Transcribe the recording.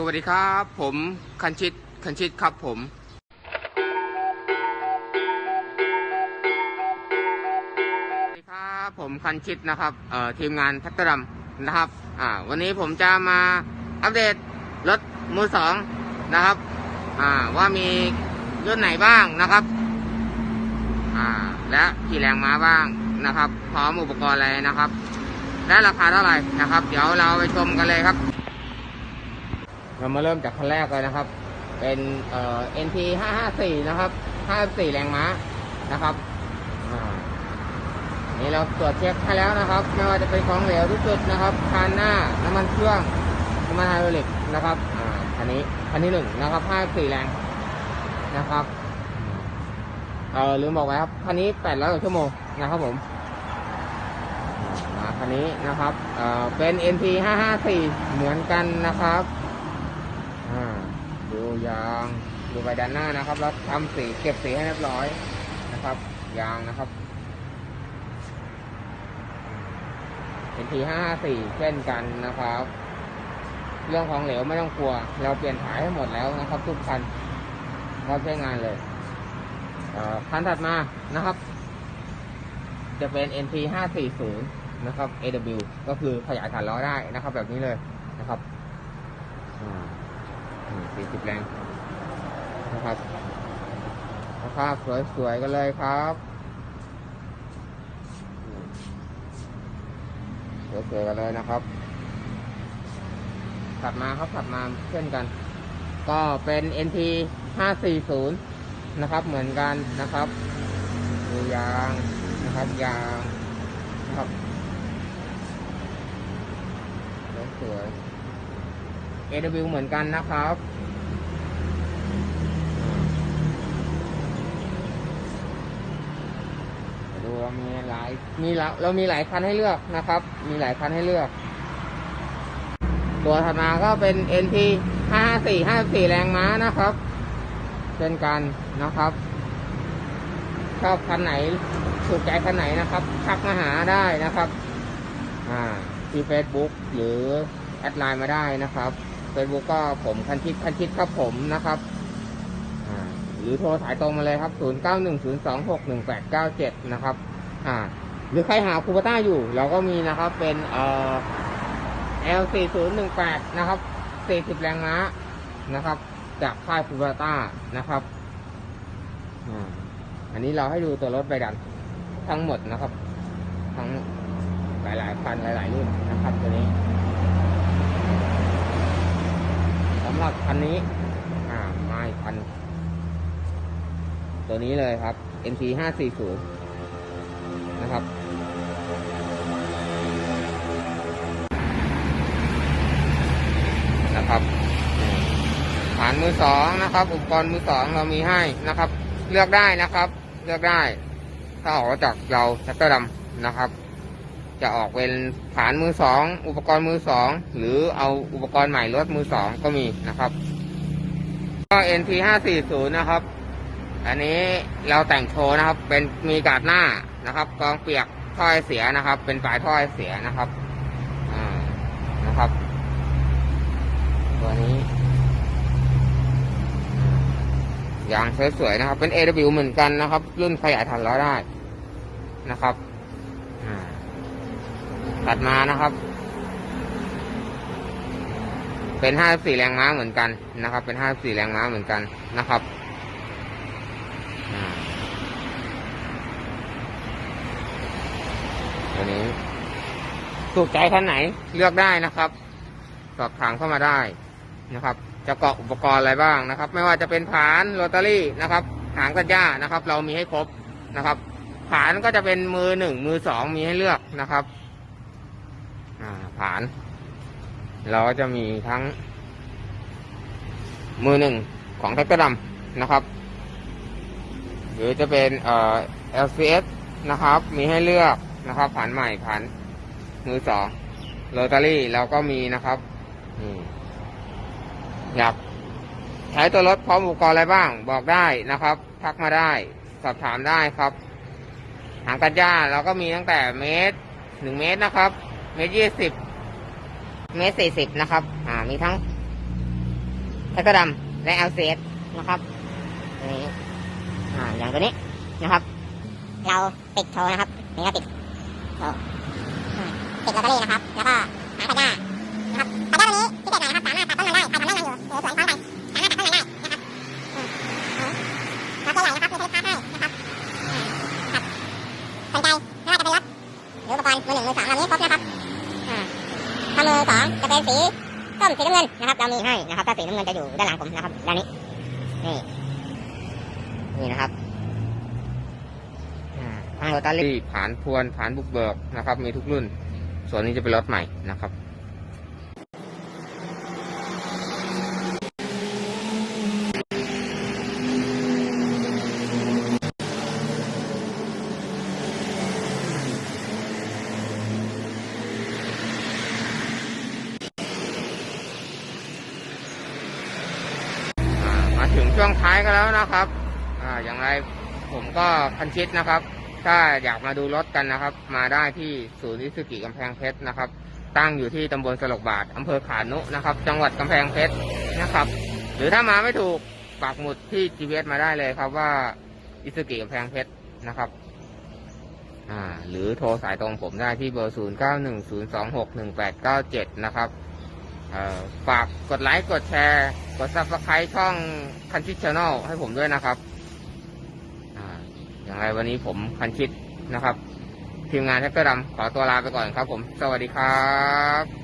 สวัสดีครับ ผมคันชิตคันชิตครับผมสวัสดีครับผมคันชิตนะครับเอ่อทีมงานแท็กเตร์ดำนะครับอ่าวันนี้ผมจะมาอัปเดตรถมือสองนะครับอ่าว่ามีรุ่นไหนบ้างนะครับอ่าและกี่แรงม้าบ้างนะครับ พร้อมอุปกรณ์อะไรนะครับ และราคาเท่าไหร่นะครับ เดี๋ยวเราไปชมกันเลยครับ เรามาเริ่มจากคันแรกเลยนะครับ เป็นเอ่อ NT 554 นะครับ 54 แรงม้านะครับอ่านี่เราตรวจเช็คให้แล้วนะครับ ไม่ว่าจะเป็นของเหลวทุกจุดนะครับคานหน้าน้ำมันเครื่องน้ำมันไฮดรอลิกนะครับอ่าคันนี้คันที่หนึ่งนะครับ 54 แรงนะครับเออลืมบอกไว้ครับคันนี้ 800กว่าชั่วโมงนะครับผมอ่าคันนี้นะครับเอ่อเป็น NT 554 เหมือนกันนะครับ ยางดูไปด้านหน้านะครับ แล้วทำสีเก็บสีให้เรียบร้อยนะครับ ยางนะครับ NT 554เช่นกันนะครับ เรื่องของเหลวไม่ต้องกลัว เราเปลี่ยนถ่ายให้หมดแล้วนะครับทุกคันเราใช้งานเลยคันถัดมานะครับ จะเป็น NT 540นะครับ AW ก็คือขยายฐานล้อได้นะครับ แบบนี้เลยนะครับ สี่สิบแรงนะครับสภาพสวยๆกันเลยครับสวยๆกันเลยนะครับถัดมาครับถัดมาเช่นกัน ก็เป็น NT 540 นะครับ เหมือนกันนะครับดูยางนะครับยางนะครับสวยๆ AW เหมือนกันนะครับดูเรามีหลายมีหลาเรามีหลายคันให้เลือกนะครับ มีหลายคันให้เลือก ตัวถัดมาก็เป็น NT 54 54 แรงม้านะครับเช่นกันนะครับชอบคันไหนถูกใจคันไหนนะครับทักมาหาได้นะครับ อ่าที่ Facebook หรือแอดไลน์มาได้นะครับ Facebook ก็ผมคันชิดคันชิดครับผมนะครับหรือโทรสายตรงมาเลยครับ 0910261897 นะครับ อ่า หรือใครหาคูปต้าอยู่ เราก็มีนะครับเป็นเอ่อ L4018 นะครับ 40 แรงม้านะครับ จากค่ายคูปต้านะครับอ่าอันนี้เราให้ดูตัวรถใบดันทั้งหมดนะครับ ทั้งหลายๆคันหลายๆรุ่นนะครับตัวนี้ สำหรับคันนี้ อ่ามาอีกคัน ตัวนี้เลยครับ MT 540นะครับ นะครับฐานมือสองนะครับ อุปกรณ์มือสองเรามีให้นะครับ เลือกได้นะครับ เลือกได้ ถ้าออกจากเราแท็กเตอร์ดำนะครับ จะออกเป็นฐานมือสองอุปกรณ์มือสองหรือเอาอุปกรณ์ใหม่รถมือสองก็มีนะครับก็ NT 540นะครับ อันนี้เราแต่งโชว์นะครับ เป็นมีกาดหน้านะครับกองเปียกท่อไอเสียนะครับ เป็นปลายท่อไอเสียนะครับอ่านะครับ ตัวนี้ยางสวยๆนะครับ เป็น AW เหมือนกันนะครับ รุ่นขยายฐานล้อได้นะครับ ตัดมานะครับ เป็น54แรงม้าเหมือนกันนะครับ เป็น54แรงม้าเหมือนกันนะครับอ่าตัวนี้ถูกใจคันไหนเลือกได้นะครับสอบถามเข้ามาได้นะครับ จะเกาะอุปกรณ์อะไรบ้างนะครับ ไม่ว่าจะเป็นผานโรตารี่นะครับ หางกระย่านะครับ เรามีให้ครบนะครับ ผานก็จะเป็นมือหนึ่งมือสองมีให้เลือกนะครับ ผาน เราก็จะมีทั้ง มือหนึ่งของแท็กเตอร์ดำนะครับ หรือจะเป็นเอ่อ LCS นะครับ มีให้เลือกนะครับผ่านใหม่ผ่านมือสองโรตารี่เราก็มีนะครับอยากใช้ตัวรถพร้อมอุปกรณ์อะไรบ้าง บอกได้นะครับ ทักมาได้ สอบถามได้ครับ หางกัญญาเราก็มีตั้งแต่เมตรหนึ่งเมตรนะครับ เมตรยี่สิบเมตรสี่สิบนะครับ อ่า มีทั้งแล้วก็ดำและ LCS นะครับนี่อ่า อย่างตัวนี้นะครับ เราติดโชว์นะครับ นี่ก็ติดโชว์ติดลอตเตอรี่นะครับ แล้วก็หาตะกร้านะครับตะกร้าตัวนี้พิเศษหน่อยนะครับ สามารถตัดต้นมันได้ใครทำได้มันอยู่หรือสวนเขาไป สามารถตัดต้นมันได้นะครับอืมอืมรถตัวใหญ่นะครับมีเทปพาร์ทให้นะครับครับสนใจไม่ว่าจะเป็นรถหรืออุปกรณ์มือหนึ่งมือสองเรามีครบนะครับ ถ้ามือสองจะเป็นสีส้มสีน้ำเงินนะครับ เรามีให้นะครับ ถ้าสีน้ำเงินจะอยู่ด้านหลังผมนะครับ ด้านนี้ นี่ นี่นะครับอ่างรถตัลลี่ผานพวนผ่านบุกเบิกนะครับ มีทุกรุ่น ส่วนนี้จะเป็นรถใหม่นะครับ ถึงช่วงท้ายกันแล้วนะครับ อ่า อย่างไรผมก็คันชิดนะครับ ถ้าอยากมาดูรถกันนะครับ มาได้ที่ศูนย์นิสุกิกำแพงเพชรนะครับ ตั้งอยู่ที่ตำบลสลกบาทอำเภอขานุนะครับ จังหวัดกำแพงเพชรนะครับ หรือถ้ามาไม่ถูกปักหมุดที่ GPS มาได้เลยครับว่าอิสุกิกำแพงเพชรนะครับอ่าหรือโทรสายตรงผมได้ที่เบอร์ 0 9 1 0 2 6 1 8 9 7 นะครับเอ่อฝากกดไลค์กดแชร์ กดซับสไครต์ช่องคันชิดชาแนลให้ผมด้วยนะครับอ่อย่างไรวันนี้ผมคันชิดนะครับ ทีมงานแท็กเกอร์ดำขอตัวลาไปก่อนครับผม สวัสดีครับ